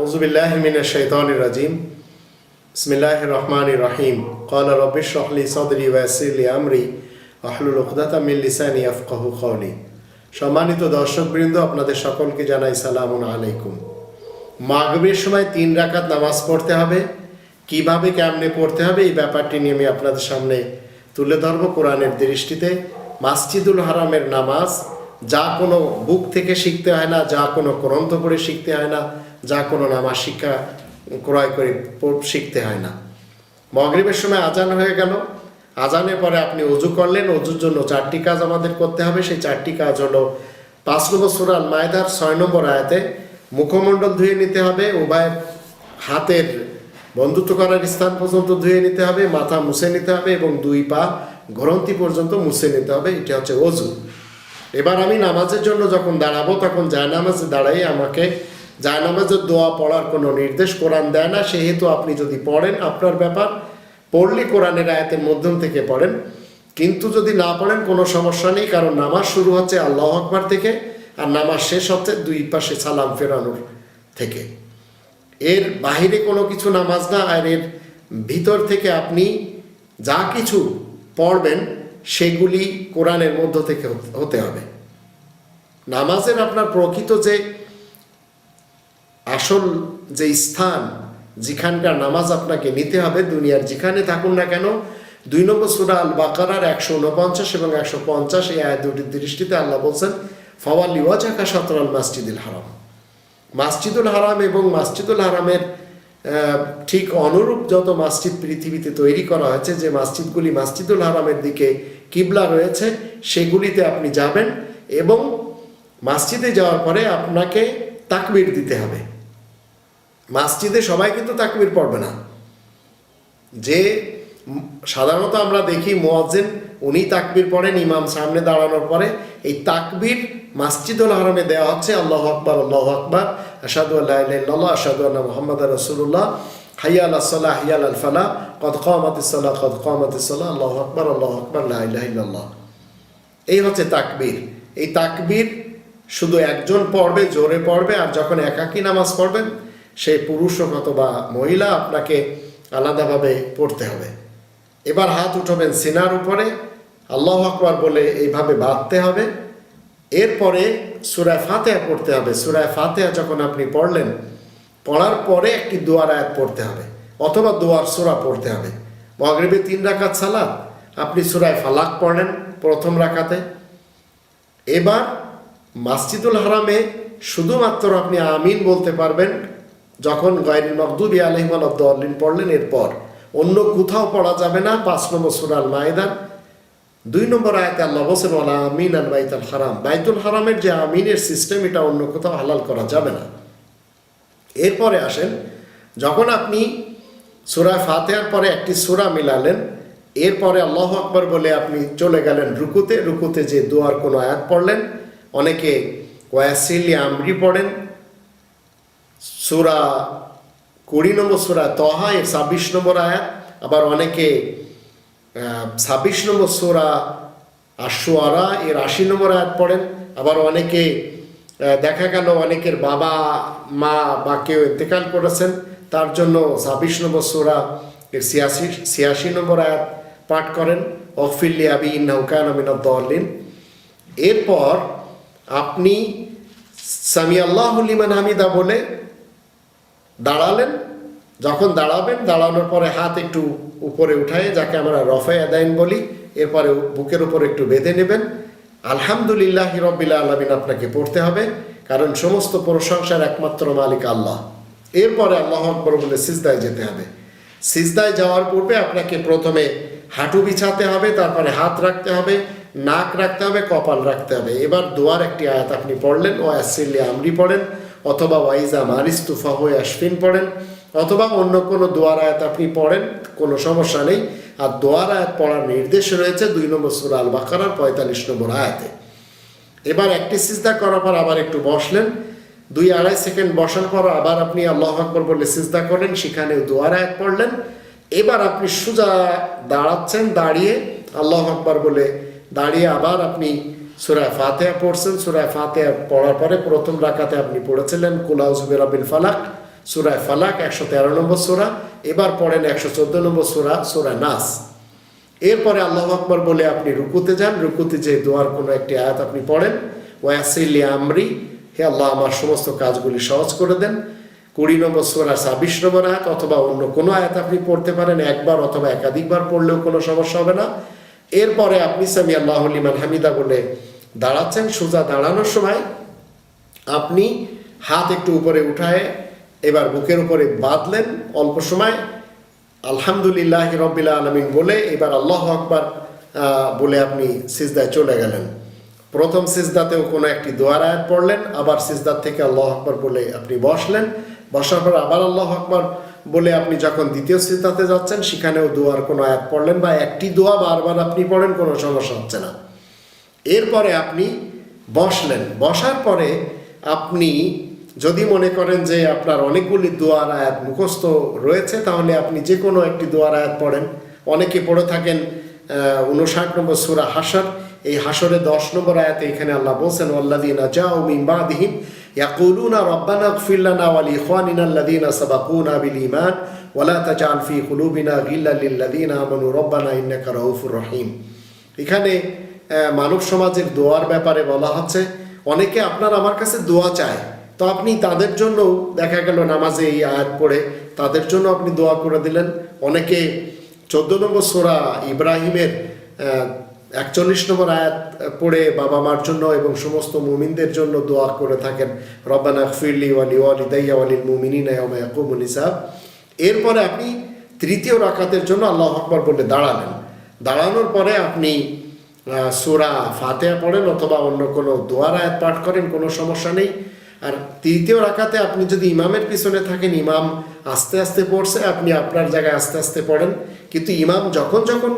আউজুবিল্লাহমিন শৈতান রাজিম। ইসমিল্লাহ রহমান রাহিম। কল রবিশ রহলি সদরি ওয়াসিলি আমরি আহলুল উকদাতা মিল্লিসানি আফকাহু কৌলি সম্মানিত দর্শকবৃন্দ, আপনাদের সকলকে জানাই সালাম আলাইকুম। মাগবের সময় তিন রাকাত নামাজ পড়তে হবে। কীভাবে, কেমনে পড়তে হবে, এই ব্যাপারটি নিয়ে আমি আপনাদের সামনে তুলে ধরব কোরআনের দৃষ্টিতে। মাসজিদুল হারামের নামাজ, যা কোনো বুক থেকে শিখতে হয় না, যা কোনো গ্রন্থ পড়ে শিখতে হয় না যা কোনো নামাজ শিক্ষা, ক্রয় করে শিখতে হয় না। মগরিবের সময় আজান হয়ে গেল। আজানের পরে আপনি অজু করলেন। অজুর জন্য চারটি কাজ আমাদের করতে হবে। সেই চারটি কাজ হলো পাঁচ নম্বর সুরাল মায়দার ছয় নম্বর আয়াতে মুখমণ্ডল ধুয়ে নিতে হবে। উভয় হাতের বন্ধুত্ব করার স্থান পর্যন্ত ধুয়ে নিতে হবে। মাথা মুছে নিতে হবে এবং দুই পা গ্রন্থি পর্যন্ত মুছে নিতে হবে। এটা হচ্ছে অজু। এবার আমি নামাজের জন্য যখন দাঁড়াবো, তখন জায়নামাজে দাঁড়াই আমাকে জায়নামাজের দোয়া পড়ার কোনো নির্দেশ কোরআন দেয় না, সেহেতু আপনি যদি পড়েন আপনার ব্যাপার। পড়লে কোরআনের আয়াতের মধ্যম থেকে পড়েন। কিন্তু যদি না পড়েন, কোনো সমস্যা নেই, কারণ নামাজ শুরু হচ্ছে আল্লাহ আকবার থেকে, আর নামাজ শেষ হচ্ছে দুই পাশে সালাম ফেরানোর থেকে। এর বাহিরে কোনো কিছু নামাজ না, আর এর ভিতর থেকে আপনি যা কিছু পড়বেন, সেগুলি কোরআনের মধ্য থেকে হতে- হবে। নামাজের আপনার প্রকৃত যে আসল যে স্থান যেখানকার নামাজ আপনাকে নিতে হবে, দুনিয়ার যেখানে থাকুন না কেন, দুই নম্বর সুরা আল বাকারার একশো উনপঞ্চাশ এবং একশো পঞ্চাশ এই আয় দুটির দৃষ্টিতে আল্লাহ বলছেন ফওয়ালি ওয়াজাকা সতরাল মাসজিদুল হারাম। মাসজিদুল হারাম এবং মাসজিদুল হারামের ঠিক অনুরূপ যত মসজিদ পৃথিবীতে তৈরি করা হয়েছে, যে মসজিদগুলি মাসজিদুল হারামের দিকে কিবলা রয়েছে, সেগুলিতে আপনি যাবেন এবং মসজিদে যাওয়ার পরে আপনাকে তাকবির দিতে হবে। মসজিদে সবাই কিন্তু তাকবির পড়বে না। যে সাধারণত আমরা দেখি মোয়াজ্জেন, উনি তাকবির পড়েন ইমাম সামনে দাঁড়ানোর পরে। এই তাকবির মাসজিদুল হারামে দেওয়া হচ্ছে, আল্লাহ আকবর আল্লাহ আকবর। আসাদু আল্লাহ আসাদু আল্লাহ মোহাম্মদ রসুল্লাহ হাইয়া আল্লাহ সাল্লাহ হাইয়া আল ফালাহ। কদ কামাত সাল্লাহ কদ কামাত সাল্লাহ আল্লাহ আকবর আল্লাহ আকবর, লা ইলাহা এই হচ্ছে তাকবীর। এই তাকবীর শুধু একজন পড়বে, জোরে পড়বে, আর যখন একাকী নামাজ পড়বেন সেই পুরুষ হোক অথবা মহিলা আপনাকে আলাদাভাবে পড়তে হবে। এবার হাত উঠাবেন সিনার উপরে, আল্লাহ আকবার বলে এইভাবে বাঁধতে হবে। এরপরে সুরায় ফাতেহা পড়তে হবে। সুরায় ফাতেহা যখন আপনি পড়লেন, পড়ার পরে একটি দোয়ার আয়াত পড়তে হবে অথবা দোয়ার সুরা পড়তে হবে। মগরিবে তিন রাকাত সালাত, আপনি সুরায় ফালাক পড়লেন প্রথম রাকাতে। এবার মাসজিদুল হারামে শুধুমাত্র আপনি আমিন বলতে পারবেন যখন গায়রিল মকদুবি আলহিমাল্লিন পড়লেন, এরপর অন্য কোথাও পড়া যাবে না। পাঁচ নম্বর সুরাল মায়দান দুই নম্বর আয়াতে আল্লাহ বসেন ওয়ালা আমিন আল বাইতুল হারাম। বাইতুল হারামের যে আমিনের সিস্টেম এটা অন্য কোথাও হালাল করা যাবে না। এরপরে আসেন, যখন আপনি সুরা ফাতেহার পরে একটি সুরা মিলালেন, এরপরে আল্লাহ আকবর বলে আপনি চলে গেলেন রুকুতে। রুকুতে যে দোয়ার কোনো আয়াত পড়লেন, অনেকে ওয়াসিলি আমরি পড়েন সুরা কুড়ি নম্বর সুরা তহা এর ছাব্বিশ নম্বর আয়াত, আবার অনেকে ছাব্বিশ নম্বর সুরা আশুয়ারা এর আশি নম্বর আয়াত পড়েন, আবার অনেকে দেখা গেল অনেকের বাবা, মা বা কেউ ইন্তেকাল করেছেন, তার জন্য ছাব্বিশ নম্বর সুরা এর ছিয়াশি ছিয়াশি নম্বর আয়াত পাঠ করেন অফিল্লি আবি নৌকান আমিনুদ্দিন এরপর আপনি সামি আল্লাহ হামিদা বলে দাঁড়ালেন। যখন দাঁড়াবেন, দাঁড়ানোর পরে হাত একটু উপরে উঠায় যাকে আমরা রফে আদাইন বলি, এরপরে বুকের উপর একটু বেঁধে নেবেন। আলহামদুলিল্লাহ রব্বিল্লা আলমিন আপনাকে পড়তে হবে, কারণ সমস্ত প্রশংসার একমাত্র মালিক আল্লাহ। এরপরে আল্লাহ আকবর বলে সিজদায় যেতে হবে। সিজদায় যাওয়ার পূর্বে আপনাকে প্রথমে হাঁটু বিছাতে হবে, তারপরে হাত রাখতে হবে, নাক রাখতে হবে, কপাল রাখতে হবে। এবার দোয়ার একটি আয়াত আপনি পড়লেন ও অ্যাসিল্লি আমরি পড়েন। অথবা ওয়াইজা মারিস্তুফা হয়ে আশফিন পড়েন, অথবা অন্য কোনো দোয়ার আয়াত আপনি পড়েন, কোনো সমস্যা নেই। আর দোয়ার আয়াত পড়ার নির্দেশ রয়েছে দুই নম্বর সুরা আল বাকারার পঁয়তাল্লিশ নম্বর আয়াতে। এবার একটি সিজদা করার পর আবার একটু বসলেন। দুই আড়াই সেকেন্ড বসার পর আবার আপনি আল্লাহ আকবর বলে সিজদা করলেন সেখানে দোয়ার আয়াত পড়লেন। এবার আপনি সোজা দাঁড়াচ্ছেন, দাঁড়িয়ে আল্লাহ আকবর বলে দাঁড়িয়ে আবার আপনি সুরায় ফাতেহা পড়ছেন। সুরায় ফাতেহা পড়ার পরে প্রথম রাকাতে আপনি পড়েছিলেন কুলাউজুবের আবিল ফালাক সুরায় ফালাক একশো তেরো নম্বর সোরা, এবার পড়েন একশো চোদ্দ নম্বর সোরা সোরা নাস। এরপরে আল্লাহ আকবর বলে আপনি রুকুতে যান। রুকুতে যে দোয়ার কোনো একটি আয়াত আপনি পড়েন। ওয়াসিল্লি আমরি হে আল্লাহ, আমার সমস্ত কাজগুলি সহজ করে দেন। কুড়ি নম্বর সোরা, ছাব্বিশ নম্বর আয়াত, অথবা অন্য কোনো আয়াত আপনি পড়তে পারেন একবার অথবা একাধিকবার পড়লেও কোনো সমস্যা হবে না। এরপরে আপনি সামি আল্লাহলিমান হামিদা বলে দাঁড়াচ্ছেন, সোজা দাঁড়ানোর সময় আপনি হাত একটু উপরে উঠায় এবার বুকের উপরে বাঁধলেন অল্প সময়। আলহামদুলিল্লাহ রব্বিল্লা আলমিন বলে এবার আল্লাহ আকবার বলে আপনি সিজদায় চলে গেলেন। প্রথম সিজদাতেও কোনো একটি দোয়ার আয়াত পড়লেন, আবার সিজদার থেকে আল্লাহ আকবার বলে আপনি বসলেন। বসার পর আবার আল্লাহ আকবার বলে আপনি যখন দ্বিতীয় সিজদাতে যাচ্ছেন, সেখানেও দোয়ার কোনো আয়াত পড়লেন বা একটি দোয়া বারবার আপনি পড়েন, কোনো সমস্যা হচ্ছে না। এরপরে আপনি বসলেন। বসার পরে আপনি যদি মনে করেন যে আপনার অনেকগুলি দোয়ার আয়াত মুখস্থ রয়েছে, তাহলে আপনি যে কোনো একটি দোয়ার আয়াত পড়েন। অনেকে পড়ে থাকেন উনষাট নম্বর সুরা হাসর এই হাসরে দশ নম্বর আয়াতে এখানে আল্লাহ বলছেন আল্লাদিনা যাও মিম্বাদিহিম ইয়াকুলুনা রব্বানা গফিরলানা ওয়াল ইখওয়ানিনা আল্লাযীনা সাবাকুনা বিল ঈমান ওয়ালা তাজআল ফি কুলুবিনা গিল্লাল লিল্লাযীনা আমানু রব্বানা ইন্নাকা রহিম এখানে মানব সমাজের দোয়ার ব্যাপারে বলা হচ্ছে, অনেকে আপনার আমার কাছে দোয়া চায়, তো আপনি তাদের জন্য দেখা গেল নামাজে এই আয়াত পড়ে, তাদের জন্য আপনি দোয়া করে দিলেন। অনেকে চোদ্দ নম্বর সোরা ইব্রাহিমের একচল্লিশ নম্বর আয়াত পড়ে বাবা মার জন্য এবং সমস্ত মুমিনদের জন্য দোয়া করে থাকেন। রব্বানা ফিরলি ওয়ালি ওয়ালি দাইয়া মুমিনিনা ইয়াউমা ইয়াকুমুল হিসাব এরপরে আপনি তৃতীয় রাকাতের জন্য আল্লাহ আকবর বলে দাঁড়ালেন। দাঁড়ানোর পরে আপনি সূরা ফাতেহা পড়েন অথবা অন্য কোনো দোয়ার আয়াত পাঠ করেন, কোনো সমস্যা নেই। আর তৃতীয় রাকাতে আপনি যদি ইমামের পিছনে থাকেন, ইমাম আস্তে আস্তে পড়ছে, আপনি আপনার জায়গায় আস্তে আস্তে পড়েন। কিন্তু ইমাম যখন যখন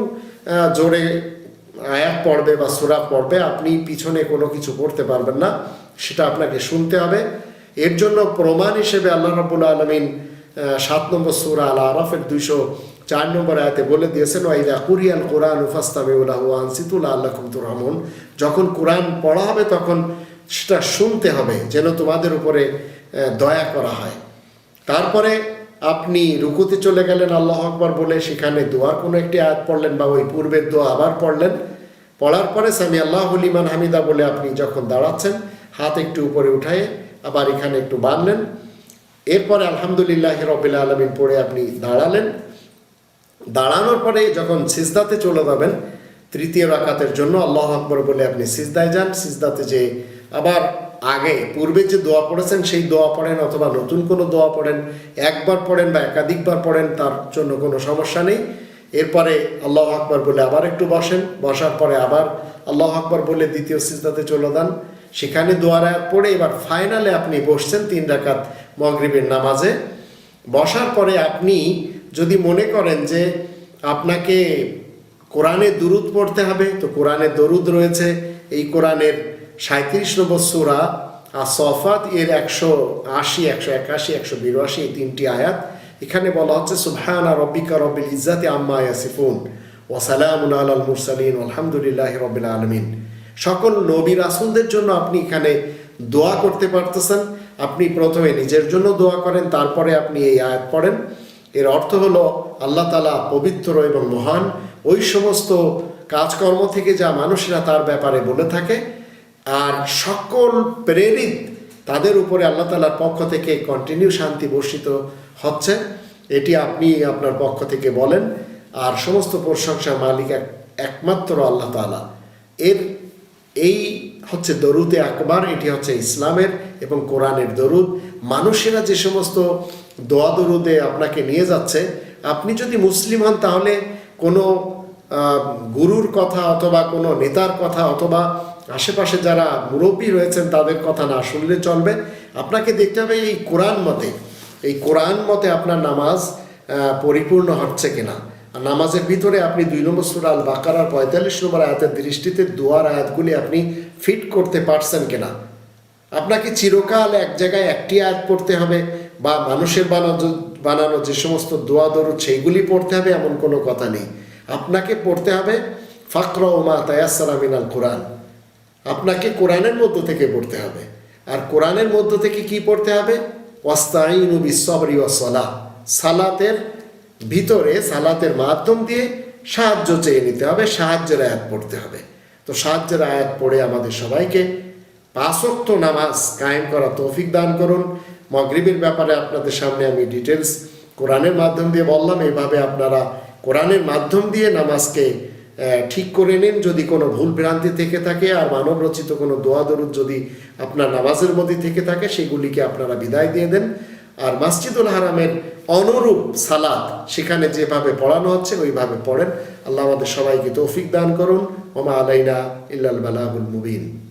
জোরে আয়াত পড়বে বা সুরা পড়বে, আপনি পিছনে কোনো কিছু করতে পারবেন না, সেটা আপনাকে শুনতে হবে। এর জন্য প্রমাণ হিসেবে আল্লাহ রাব্বুল আলমিন সাত নম্বর সুরা আল আরাফের দুইশো চার নম্বর আয়াতে বলে দিয়েছেন ওয়াইদা কুরিয়াল কোরআন উফাস্তামিউল্লাহ আনসিতুল আল্লাহ কুমতুর রহমন যখন কোরআন পড়া হবে, তখন সেটা শুনতে হবে, যেন তোমাদের উপরে দয়া করা হয়। তারপরে আপনি রুকুতে চলে গেলেন, আল্লাহ আকবর বলে, সেখানে দোয়ার কোনো একটি আয়াত পড়লেন বা ওই পূর্বের দোয়া আবার পড়লেন। পড়ার পরে সামি আল্লাহ লিমান হামিদা বলে আপনি যখন দাঁড়াচ্ছেন, হাত একটু উপরে উঠায়ে আবার এখানে একটু বাঁধলেন। এরপরে আলহামদুলিল্লাহ রবিল্লা আলমিন পড়ে আপনি দাঁড়ালেন। দাঁড়ানোর পরে যখন সিজদাতে চলে যাবেন, তৃতীয় রাকাতের জন্য আল্লাহ আকবর বলে আপনি সিজদায় যান। সিজদাতে যে আবার আগে, পূর্বে যে দোয়া পড়েছেন, সেই দোয়া পড়েন অথবা নতুন কোনো দোয়া পড়েন, একবার পড়েন বা একাধিকবার পড়েন, তার জন্য কোনো সমস্যা নেই। এরপরে আল্লাহ আকবর বলে আবার একটু বসেন, বসার পরে আবার আল্লাহ আকবর বলে দ্বিতীয় সিজদাতে চলে যান। সেখানে দোয়ার পড়ে এবার ফাইনালে আপনি বসছেন তিন রাকাত মগরিবের নামাজে। বসার পরে আপনি যদি মনে করেন যে আপনাকে কোরআনে দুরুদ পড়তে হবে, তো কোরআনে দরুদ রয়েছে। এই কোরআনের সাঁত্রিশ নম্বর সুরা আর সফাত এর একশো আশি, একশো একাশি, একশো বিরাশি, এই তিনটি আয়াত। এখানে বলা হচ্ছে, সুবহানা রব্বিকা রব্বিল ইজ্জাতি আম্মা ইয়াসিফুন ওয়াসালামুন আলাল মুরসালিন আলহামদুলিল্লাহ রবিল আলমিন। সকল নবী রাসুলদের জন্য আপনি এখানে দোয়া করতে পারতেছেন। আপনি প্রথমে নিজের জন্য দোয়া করেন, তারপরে আপনি এই আয়াত পড়েন। এর অর্থ হলো, আল্লাহ তালা পবিত্র এবং মহান। ওই সমস্ত কাজকর্ম থেকে যা মানুষেরা তার ব্যাপারে বলে থাকে আর সকল প্রেরিত তাদের উপরে আল্লাহ তালার পক্ষ থেকে কন্টিনিউ শান্তি বর্ষিত হচ্ছে। এটি আপনি আপনার পক্ষ থেকে বলেন। আর সমস্ত প্রশংসা মালিক একমাত্র আল্লাহ তালা এর এই হচ্ছে দরুদে আকবার, এটি হচ্ছে ইসলামের এবং কোরআনের দরুদ। মানুষেরা যে সমস্ত দোয়া দরুদে আপনাকে নিয়ে যাচ্ছে, আপনি যদি মুসলিম হন তাহলে কোনো গুরুর কথা অথবা কোনো নেতার কথা অথবা আশেপাশে যারা মুরব্বী রয়েছেন, তাদের কথা না শুনলে চলবে। আপনাকে দেখতে হবে এই কোরআন মতে। এই কোরআন মতে আপনার নামাজ পরিপূর্ণ হচ্ছে কিনা। আর নামাজের ভিতরে আপনি দুই নম্বর সুরা আল বাকারার পঁয়তাল্লিশ নম্বর আয়াতের দৃষ্টিতে দোয়ার আয়াতগুলি আপনি ফিট করতে পারছেন কিনা। আপনাকে চিরকাল এক জায়গায় একটি আয়াত পড়তে হবে বা মানুষের বানানো বানানো যে সমস্ত দোয়া দরুদ, সেইগুলি পড়তে হবে এমন কোনো কথা নেই। আপনাকে পড়তে হবে ফাকর ওমা তায়াসারা মিনাল কোরআন। আপনাকে কোরআনের মধ্য থেকে পড়তে হবে। আর কোরআনের মধ্য থেকে কি পড়তে হবে? ওয়াস্তাইনু সালাতের ভিতরে, সালাতের মাধ্যম দিয়ে সাহায্য চেয়ে নিতে হবে, সাহায্যের আয়াত পড়তে হবে। তো সাহায্যের আয়াত পড়ে আমাদের সবাইকে পাঁচক্ত নামাজ কায়েম করা তৌফিক দান করুন। মগরিবের ব্যাপারে আপনাদের সামনে আমি ডিটেলস কোরআনের মাধ্যম দিয়ে বললাম। এইভাবে আপনারা কোরআনের মাধ্যম দিয়ে নামাজকে ঠিক করে নিন যদি কোনো ভুল ভ্রান্তি থেকে থাকে আর মানব রচিত কোনো দোয়া দরুদ যদি আপনার নামাজের মধ্যে থেকে থাকে, সেগুলিকে আপনারা বিদায় দিয়ে দেন। আর মাসজিদুল হারামের অনুরূপ সালাদ সেখানে যেভাবে পড়ানো হচ্ছে, ওইভাবে পড়েন। আল্লাহ আমাদের সবাইকে তৌফিক দান করুন। ওমা আলাইনা ইল্লাল বালাহুল মুবিন।